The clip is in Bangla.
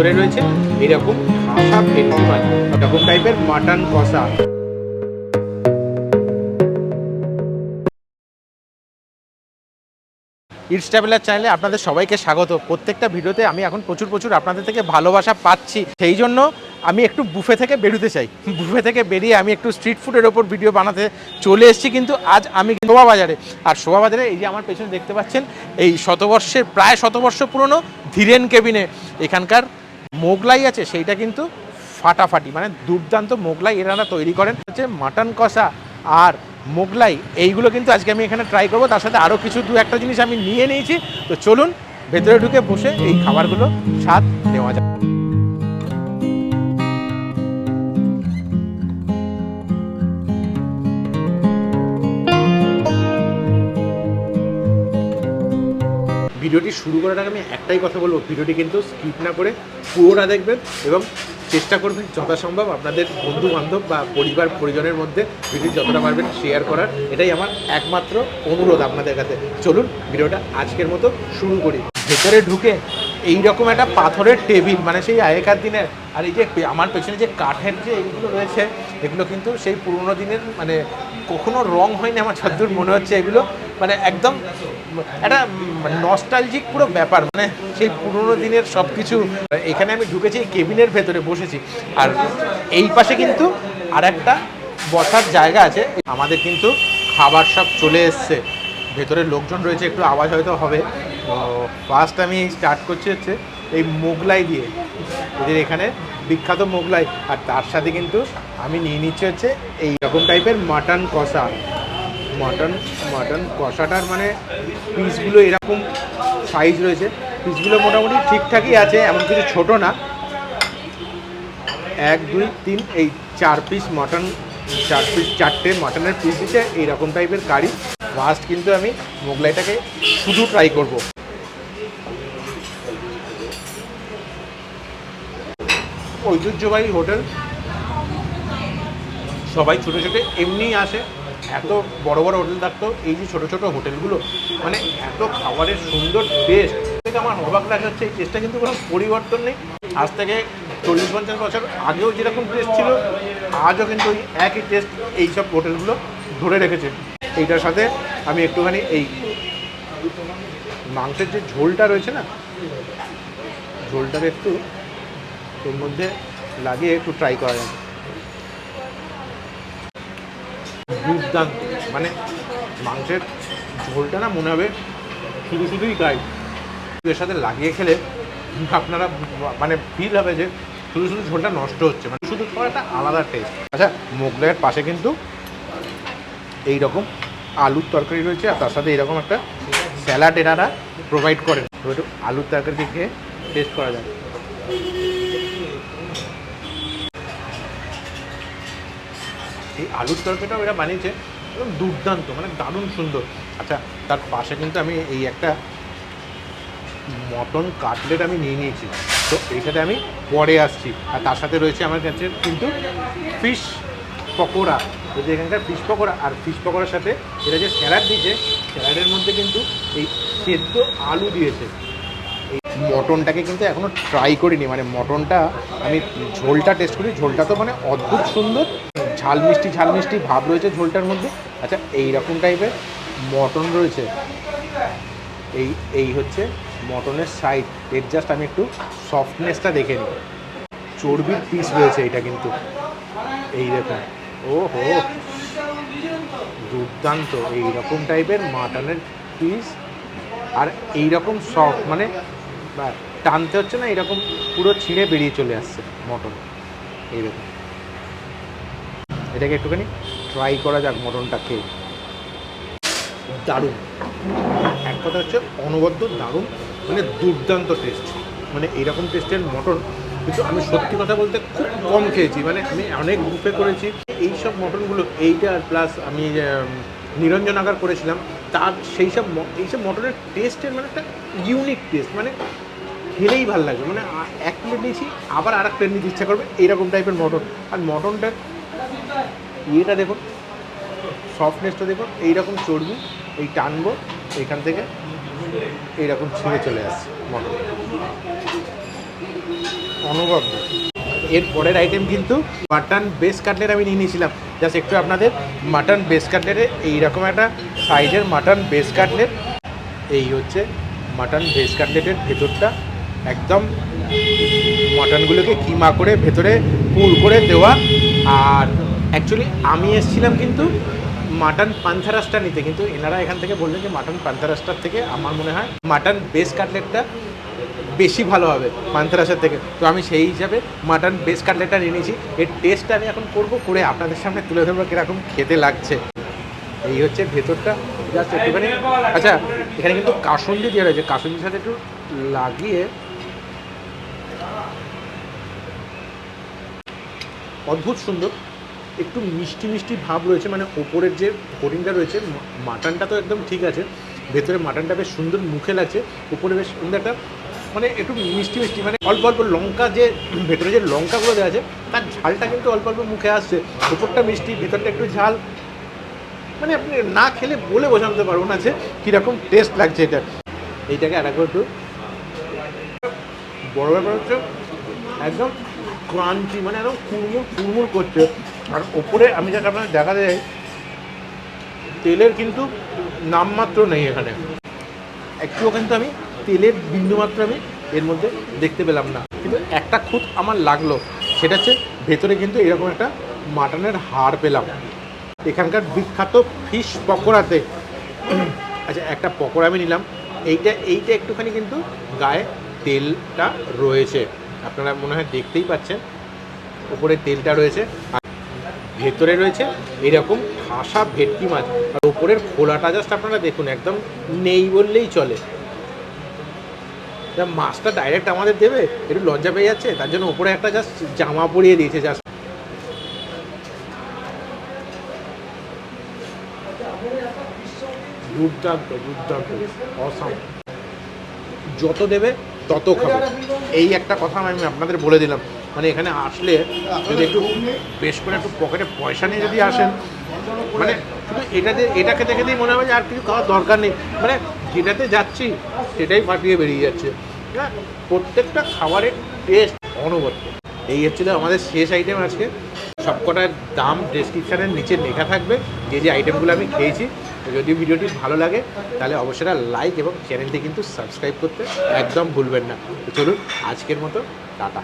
ভেতরে রয়েছে এরকম ঠাসা ভেটকি মাছ, এরকম টাইপের মাটন কষা। ইটস ট্রাভেলার চ্যানেলে আপনাদের সবাইকে স্বাগত। প্রত্যেকটা ভিডিওতে আমি এখন প্রচুর প্রচুর আপনাদের থেকে ভালোবাসা পাচ্ছি। সেই জন্য আমি একটু বুফে থেকে বেরোতে চাই। বুফে থেকে বেরিয়ে আমি একটু স্ট্রিট ফুডের ওপর ভিডিও বানাতে চলে এসেছি, কিন্তু আজ আমি শোভা বাজারে আর শোভা বাজারে এই যে আমার পেছনে দেখতে পাচ্ছেন, এই শতবর্ষের, প্রায় শতবর্ষ পুরনো ধীরেন কেবিনে এখানকার মোগলাই আছে, সেইটা কিন্তু ফাটাফাটি মানে দুর্দান্ত মোগলাই এনারা তৈরি করেন। হচ্ছে মাটন কষা আর মোগলাই, এইগুলো কিন্তু আজকে আমি এখানে ট্রাই করব। তার সাথে আরও কিছু, দু একটা জিনিস আমি নিয়ে নিয়েছি। তো চলুন, ভেতরে ঢুকে বসে এই খাবারগুলো স্বাদ নেওয়া যায় ভিডিওটি শুরু করার আগে আমি একটাই কথা বলব, ভিডিওটি কিন্তু স্কিপ না করে পুরোটা দেখবেন এবং চেষ্টা করবেন যথাসম্ভব আপনাদের বন্ধু বান্ধব বা পরিবার, পরিজনের মধ্যে ভিডিও যতটা পারবেন শেয়ার করার। এটাই আমার একমাত্র অনুরোধ আপনাদের কাছে। চলুন ভিডিওটা আজকের মতো শুরু করি। ভেতরে ঢুকে এইরকম একটা পাথরের টেবিল মানে সেই আগেকার দিনের, আর এই যে আমার পেছনে যে কাঠের যে এইগুলো রয়েছে, এগুলো কিন্তু সেই পুরোনো দিনের মানে কখনো রং হয়নি আমার যতদূর মনে হচ্ছে এগুলো মানে একদম একটা নস্টালজিক পুরো ব্যাপার মানে সেই পুরোনো দিনের সব কিছু এখানে আমি ঢুকেছি, এই কেবিনের ভেতরে বসেছি। আর এই পাশে কিন্তু আর একটা বসার জায়গা আছে, আমাদের কিন্তু খাবার সব চলে এসছে। ভেতরে লোকজন রয়েছে, একটু আওয়াজ হয়তো হবে। তো ফার্স্ট আমি স্টার্ট করছি হচ্ছে এই মোগলাই দিয়ে। এদের এখানে বিখ্যাত মোগলাই। আর তার সাথে কিন্তু আমি নিয়ে নিচ্ছি হচ্ছে এই রকম টাইপের মাটন কষা। মাটন মাটন কষাটার মানে পিসগুলো এরকম সাইজ রয়েছে। পিসগুলো মোটামুটি ঠিকঠাকই আছে, এমন কিছু ছোট না। এক, দুই, তিন, এই চার পিস মটন চার পিস চারটে মটনের পিস দিচ্ছে, এইরকম টাইপের কারি ফার্স্ট কিন্তু আমি মোগলাইটাকে শুধু ট্রাই করব। ঐতিহ্যবাহী হোটেল। সবাই ছোটো ছোটো, এমনিই আসে। এত বড় বড় হোটেল থাকতো, এই যে ছোটো ছোটো হোটেলগুলো মানে এত খাবারের সুন্দর টেস্ট থেকে আমার অবাক লাগে হচ্ছে, এই টেস্টটা কিন্তু কোনো পরিবর্তন নেই। আজ থেকে চল্লিশ পঞ্চাশ বছর আগেও যেরকম টেস্ট ছিল, আজও কিন্তু ওই একই টেস্ট এইসব হোটেলগুলো ধরে রেখেছে। এইটার সাথে আমি একটুখানি এই মাংসের যে ঝোলটা রয়েছে না, ঝোলটাকে একটু এর মধ্যে লাগিয়ে একটু ট্রাই করা যাবে দুর্দান্ত। মানে মাংসের ঝোলটা না মনে হবে শুধু শুধুই গাই এর সাথে লাগিয়ে খেলে আপনারা মানে ফিল হবে যে শুধু শুধু ঝোলটা নষ্ট হচ্ছে। মানে শুধু খাওয়ার একটা আলাদা টেস্ট আচ্ছা মোগলাইয়ের পাশে কিন্তু এই রকম আলুর তরকারি রয়েছে আর তার সাথে এরকম একটা স্যালাড এনারা প্রোভাইড করেন। একটু আলুর তরকারি খেয়ে টেস্ট করা যায় এই আলুর তরকারিটাও এরা বানিয়েছে দুর্দান্ত মানে দারুণ সুন্দর। আচ্ছা তার পাশে কিন্তু আমি এই একটা মটন কাটলেট আমি নিয়ে নিয়েছি। তো এইটাতে আমি পরে আসছি। আর তার সাথে রয়েছে আমার কাছে কিন্তু ফিশ পকোড়া। যদি এখানকার ফিশ পকোড়া আর ফিশ পকোড়ার সাথে এটা যে স্যালাড দিয়েছে, স্যালাডের মধ্যে কিন্তু এই সেদ্ধ আলু দিয়েছে। এই মটনটাকে কিন্তু এখনও ট্রাই করিনি। মানে মটনটা আমি ঝোলটা টেস্ট করি। ঝোলটা তো মানে অদ্ভুত সুন্দর। ঝাল মিষ্টি ঝাল মিষ্টি, ভাব রয়েছে ঝোলটার মধ্যে। আচ্ছা এই রকম টাইপের মটন রয়েছে। এই এই হচ্ছে মটনের সাইড এর জাস্ট আমি একটু সফটনেসটা দেখে নিই। চর্বির পিস রয়েছে এটা কিন্তু। এই দেখুন। ও হো দুর্দান্ত। এই রকম টাইপের মাটনের পিস আর এই রকম সফট মানে টানতে হচ্ছে না, এরকম পুরো ছিঁড়ে বেরিয়ে চলে আসছে মটন। এইরকম এটাকে একটুখানি ট্রাই করা যাক মটনটা খেয়ে। দারুণ। এক কথা হচ্ছে অনবদ্য, দারুণ মানে দুর্দান্ত টেস্ট মানে এইরকম টেস্টের মটন, কিন্তু আমি সত্যি কথা বলতে খুব কম খেয়েছি। মানে আমি অনেক বুফে করেছি। এই সব মটনগুলো, এইটা প্লাস আমি নিরঞ্জনাগার করেছিলাম। তার সেই সব এই সব মটনের টেস্টের মানে একটা ইউনিক টেস্ট মানে খেলেই ভালো লাগবে। মানে এক প্লেট নিয়েছি, আবার আর এক প্লেট নিতে ইচ্ছা করবে, এইরকম টাইপের মটন। আর মটনটা ইয়েটা দেখুন সফটনেসটা দেখুন, এইরকম চর্বি, এই টানবো এইখান থেকে এইরকম ছিঁড়ে চলে আসছে মটন অনবদ্য এর পরের আইটেম কিন্তু মাটন বেস কাটলেট আমি নিয়ে নিয়েছিলাম। জাস্ট একটু আপনাদের মাটন বেস কাটলেটে এইরকম একটা সাইজের মাটন বেস কাটলেট এই হচ্ছে মাটন বেস কাটলেটের ভেতরটা। একদম মাটনগুলোকে কিমা করে ভেতরে পুর করে দেওয়া, আর অ্যাকচুয়ালি আমি এসেছিলাম কিন্তু মাটন পান্থারাসটা নিতে, কিন্তু এনারা এখান থেকে বললেন যে মাটন পান্থারাসটার থেকে আমার মনে হয় মাটন বেস কাটলেটটা বেশি ভালো হবে পান্থারাসের থেকে। তো আমি সেই হিসাবে মাটন বেস কাটলেটটা নিয়ে নিয়েছি। এর টেস্টটা আমি এখন করব, করে আপনাদের সামনে তুলে ধরবো কীরকম খেতে লাগছে। এই হচ্ছে ভেতরটা জাস্ট একটুখানি। আচ্ছা এখানে কিন্তু কাসুন্দি দেওয়া রয়েছে। কাসুন্দির সাথে একটু লাগিয়ে অদ্ভুত সুন্দর। একটু মিষ্টি মিষ্টি ভাব রয়েছে মানে ওপরের যে কোটিংটা রয়েছে মাটনটা তো একদম ঠিক আছে, ভেতরে মাটনটা বেশ সুন্দর মুখে লাগছে, উপরে বেশ সুন্দর একটা মানে একটু মিষ্টি মিষ্টি মানে অল্প অল্প লঙ্কা যে, ভেতরে যে লঙ্কাগুলো দেওয়া আছে, তার ঝালটা কিন্তু অল্প অল্প মুখে আসছে উপরটা মিষ্টি, ভেতরটা একটু ঝাল মানে আপনি না খেলে বলে বোঝাতে পারব না যে কীরকম টেস্ট লাগছে এটা। এইটাকে আর একবার একটু, বড় ব্যাপার হচ্ছে, একদম ক্রাঞ্চি মানে একদম কুড়মুড় কুড়মুড় করছে। আর ওপরে আমি যাকে আপনাদের দেখা যায় তেলের কিন্তু নামমাত্র নেই এখানে। একটুও কিন্তু আমি তেলের বিন্দুমাত্র আমি এর মধ্যে দেখতে পেলাম না। কিন্তু একটা খুঁত আমার লাগল, সেটা হচ্ছে ভেতরে কিন্তু এরকম একটা মাটনের হাড় পেলাম। এখানকার বিখ্যাত ফিশ পকোড়াতে। আচ্ছা একটা পকোড়া আমি নিলাম। এইটা এইটা একটুখানি কিন্তু গায়ে তেলটা রয়েছে। আপনারা মনে হয় দেখতেই পাচ্ছেন, উপরে তেলটা রয়েছে। ভেতরে রয়েছে, এরকম ঠাসা ভেটকি মাছ। আর উপরের খোলাটা জাস্ট আপনারা দেখুন, একদম নেই বললেই চলে। মাছটা ডাইরেক্ট আমাদের দেবে? একটু লজ্জা পেয়ে যাচ্ছে, তার জন্য উপরে একটা জাস্ট জামা পরিয়ে দিয়েছে জাস্ট দুর্দান্ত দুর্দান্ত অসাম যত দেবে, তত খাব। এই একটা কথা আমি আপনাদের বলে দিলাম। মানে এখানে আসলে যদি একটু বেশ করে একটু পকেটে পয়সা নিয়ে যদি আসেন মানে শুধু এটাতে এটা খেতে খেতেই মনে হবে যে আর কিছু খাওয়ার দরকার নেই। মানে যেটাতে যাচ্ছি, সেটাই ফাটিয়ে বেরিয়ে যাচ্ছে। হ্যাঁ প্রত্যেকটা খাবারের টেস্ট অনবদ্য। এই হচ্ছিল আমাদের শেষ আইটেম আজকে। সবকটার দাম ডেসক্রিপশানের নিচে লেখা থাকবে, যে যে আইটেমগুলো আমি খেয়েছি। যদি ভিডিওটি ভালো লাগে, তাহলে অবশ্যই লাইক এবং চ্যানেলটি কিন্তু সাবস্ক্রাইব করতে একদম ভুলবেন না। চলুন, আজকের মতো, টাটা।